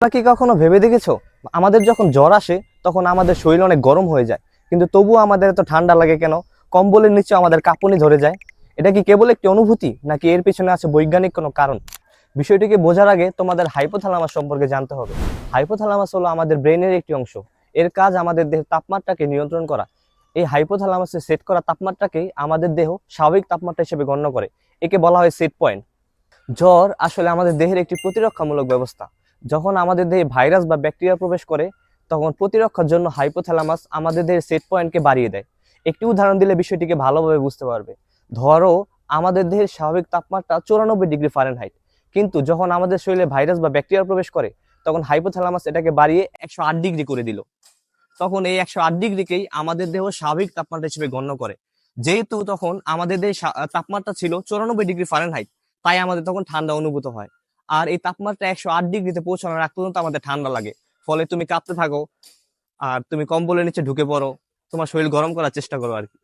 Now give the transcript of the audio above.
তোমরা কি কখনো ভেবে দেখেছ? আমাদের যখন জ্বর আসে, তখন আমাদের শরীর অনেক গরম হয়ে যায়। কিন্তু তবুও আমাদের এত ঠান্ডা লাগে কেন? কম্বলের নিচে আমাদের কাঁপুনি ধরে যায়। এটা কি কেবল একটি অনুভূতি, নাকি এর পিছনে আছে বৈজ্ঞানিক কোনো কারণ? বিষয়টিকে বোঝার আগে তোমাদের হাইপোথ্যালামাস সম্পর্কে জানতে হবে। হাইপোথ্যালামাস হলো আমাদের ব্রেনের একটি অংশ। এর কাজ আমাদের দেহের তাপমাত্রাকে নিয়ন্ত্রণ করা। এই হাইপোথ্যালামাসে সেট করা তাপমাত্রাকেই আমাদের দেহ স্বাভাবিক তাপমাত্রা হিসেবে গণ্য করে। একে বলা হয় সেট পয়েন্ট জ্বর আসলে আমাদের দেহের একটি প্রতিরক্ষামূলক ব্যবস্থা। যখন আমাদের দেহে ভাইরাস বা ব্যাকটেরিয়া প্রবেশ করে, তখন প্রতিরক্ষার জন্য হাইপোথ্যালামাস আমাদের দেহের সেট পয়েন্টকে বাড়িয়ে দেয়। একটি উদাহরণ দিলে বিষয়টিকে ভালোভাবে বুঝতে পারবে। ধরো, আমাদের দেহের স্বাভাবিক তাপমাত্রা চৌরানব্বই ডিগ্রি ফারেনহাইট কিন্তু যখন আমাদের শরীরে ভাইরাস বা ব্যাকটেরিয়া প্রবেশ করে, তখন হাইপোথ্যালামাস এটাকে বাড়িয়ে একশো আট ডিগ্রি করে দিল। তখন এই একশো আট ডিগ্রিকেই আমাদের দেহ স্বাভাবিক তাপমাত্রা হিসেবে গণ্য করে। যেহেতু তখন আমাদের দেহে তাপমাত্রা ছিল চৌরানব্বই ডিগ্রি ফারেনহাইট তাই আমাদের তখন ঠান্ডা অনুভূত হয়। আর এই তাপমাত্রা একশো আট ডিগ্রিতে পৌঁছানোর আগ পর্যন্ত আমাদের ঠান্ডা লাগে। ফলে তুমি কাঁপতে থাকো, আর তুমি কম্বলের নিচে ঢুকে পড়ো, তোমার শরীর গরম করার চেষ্টা করো আর কি।